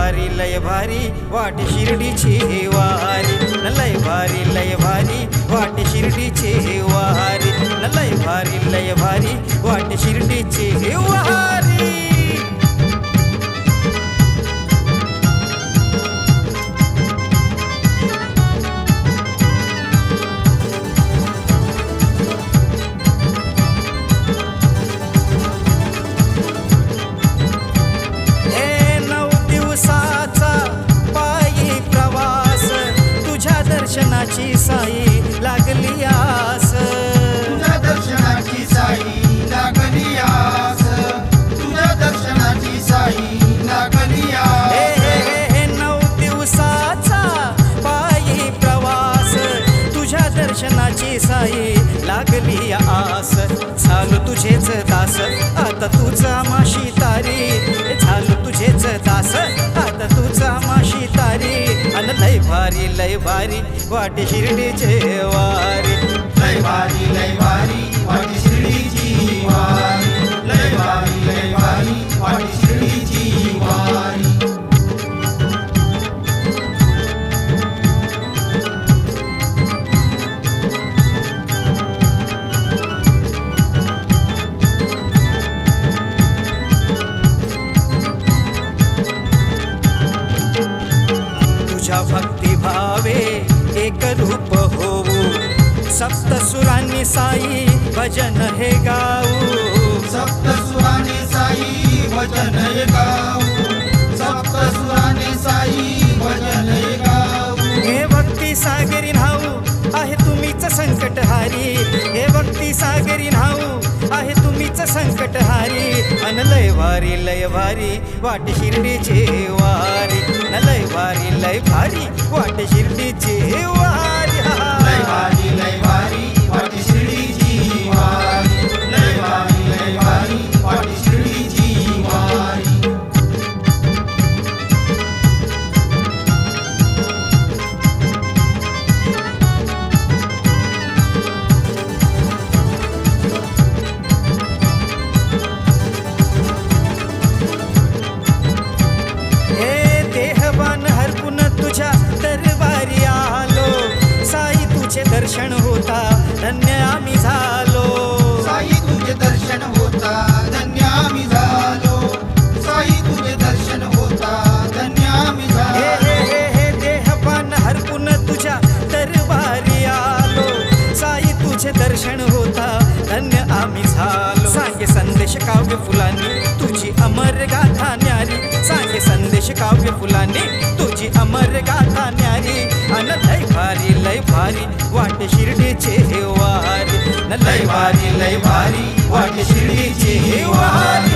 भारी लय भारी वाट शिर्डीची वारी. न लय भारी लय भारी वाट शिर्डीची वारी. न लय भारी लय भारी वाट शिर्डीची वारी. साई साई लागली आस. झालो तुझेच दास. आता तुझा माशी तारी. झालो तुझेच दास. आता तुझा माशी तारी. अन लय भारी लय भारी वाटे शिर्डीचे वारी. लय भारी लय भारी वाटे शिर्डीची वारी. सप्त सुरांनी साई भजन हे गाऊ. सप्त सुराने साई भजन हे गाऊ. सप्त सुराने साई भजन हे गाऊ. हे भक्ती सागरी न्हाऊ आहे तुम्हीच संकटहारी हे भक्ती सागरी न्हाऊ आहे तुम्हीच संकटहारी अन लय भारी लय भारी वाट शिर्डीचे वारी. न लय भारी लय भारी वाट शिर्डीचे वारी. संदेश काव्य फुलांनी तुझी अमर गाथा न्यारी. सांगे संदेश काव्य फुलांनी तुझी अमर गाथा न्यारी. अन लय भारी लय भारी वाट शिर्डीचे हे वारी. न लय भारी लय भारी वाट शिर्डीचे हे वारी.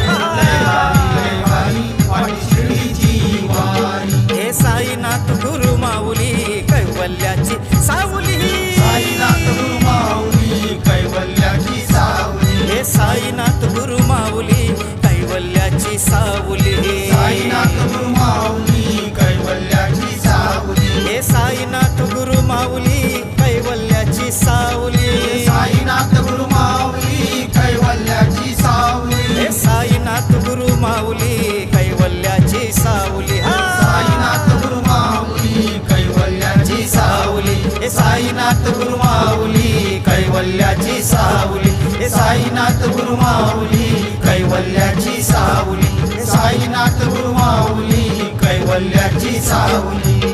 साईनाथ गुरुमाऊली कैवल्याची सावली हे साईनाथ गुरुमाऊली कैवल्याची सावली हे साईनाथ गुरुमाऊली कैवल्याची सावली